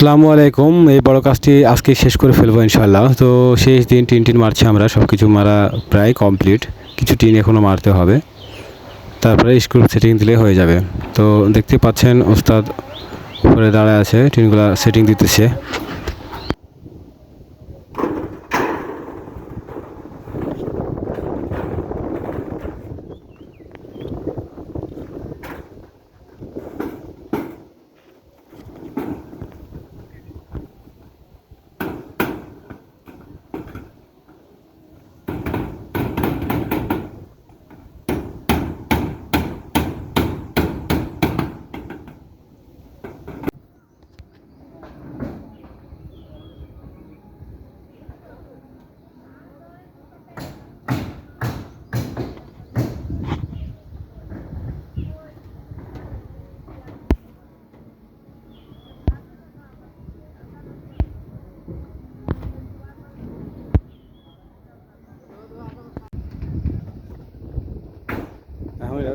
আসসালামু আলাইকুম। এই বড় কাজটি আজকে শেষ করে ফেলব ইনশাল্লাহ তো শেষ দিন টিন টিন মারছি আমরা সব কিছু মারা প্রায় কমপ্লিট কিছু টিন এখনও মারতে হবে। তারপরে স্ক্রু সেটিং দিলে হয়ে যাবে। তো দেখতে পাচ্ছেন, ওস্তাদ উপরে দাঁড়ায় আছে, টিনগুলা সেটিং দিতেছে।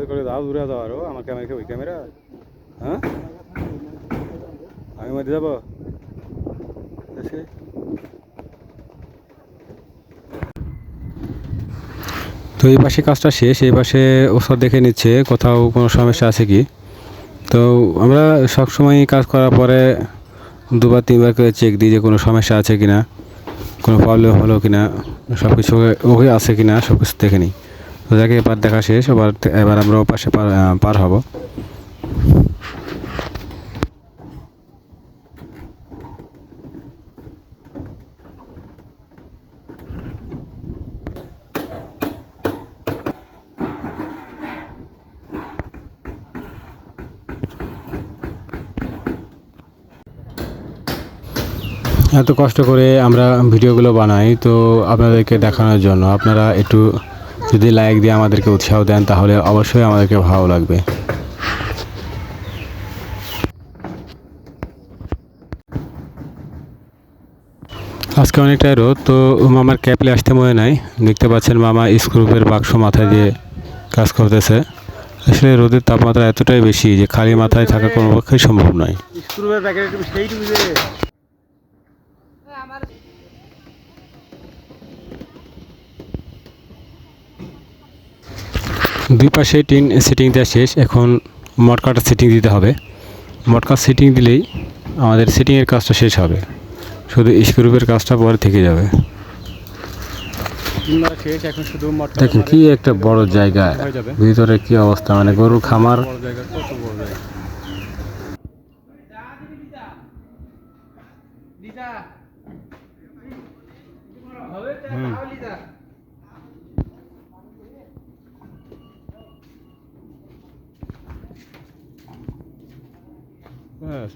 করে দাও, দূরে যাও আরও, আমার ক্যামেরা ওই ক্যামেরা হ্যাঁ? আমি মধ্যে যাব। তো এই পাশে কাজটা শেষ, এই পাশে ওষুধ দেখে নিচ্ছে, কোথাও কোনো সমস্যা আছে কি? তো আমরা সবসময় কাজ করার পরে দুবার, তিনবার করে চেক দিই যে কোনো সমস্যা আছে কি না কোনো প্রবলেম হলো কি না সব কিছু ওকে আছে কি না সব কিছু দেখে নিই। তো দেখে এবার দেখা শেষ, এবার এবার আমরা পাশে পার হব। এত কষ্ট করে আমরা ভিডিওগুলো বানাই, তো আপনাদেরকে দেখানোর জন্য আপনারা একটু যদি লাইক দিয়ে আমাদেরকে উৎসাহ দেন তাহলে অবশ্যই আমাদেরকে ভালো লাগবে। আজকে অনেকটাই রোদ তো মামার ক্যাপলে আসতে মনে নাই। দেখতে পাচ্ছেন মামা স্ক্রুপের বাক্স মাথায় দিয়ে কাজ করতেছে। আসলে রোদের তাপমাত্রা এতটাই বেশি যে খালি মাথায় থাকা কোনো পক্ষেই সম্ভব নয়। দুই পাশে টিন সেটিং দেওয়া শেষ এখন মটকাটা সেটিং দিতে হবে। মটকা সেটিং দিলেই আমাদের সেটিংয়ের কাজটা শেষ হবে। শুধু স্ক্রুপের কাজটা পরে থেকে যাবে। তিনবার শেষ এখন শুধু মটকা দেখেন কি একটা বড় জায়গা। ভিতরে কি অবস্থা? মানে গরুর খামার। বড়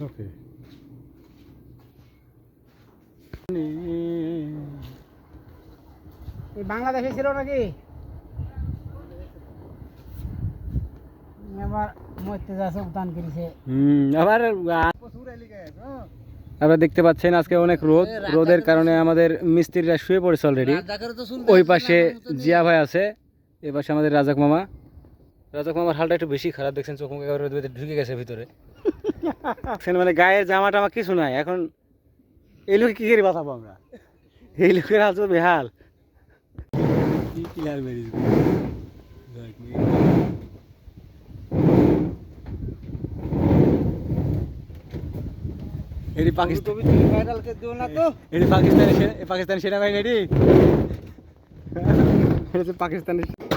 ওকে এই বাংলাদেশে ছিল নাকি? এবার মরতে যাচ্ছে উত্তান করেছে। হুম আবার আপনারা দেখতে পাচ্ছেন আজকে অনেক রোদ। রোদের কারণে আমাদের মিস্ত্রিরা শুয়ে পড়েছে অলরেডি ওই পাশে জিয়া ভাই আছে এই পাশে আমাদের রাজাক মামা। রাজাক মামার হালটা একটু বেশি খারাপ দেখছেন চোখ মুখে ঢুকে গেছে ভিতরে। মানে গায়ের জামা টামা কিছু নাই এখন এই লোকে কি করে বাঁচাবো আমরা? এই লোকের হাল বেহাল। কি কিলার মেরিস এটি পাকিস্তান এটি পাকিস্তানি সে- পাকিস্তানি সেনাবাহিনী এটি। এটা হচ্ছে পাকিস্তানের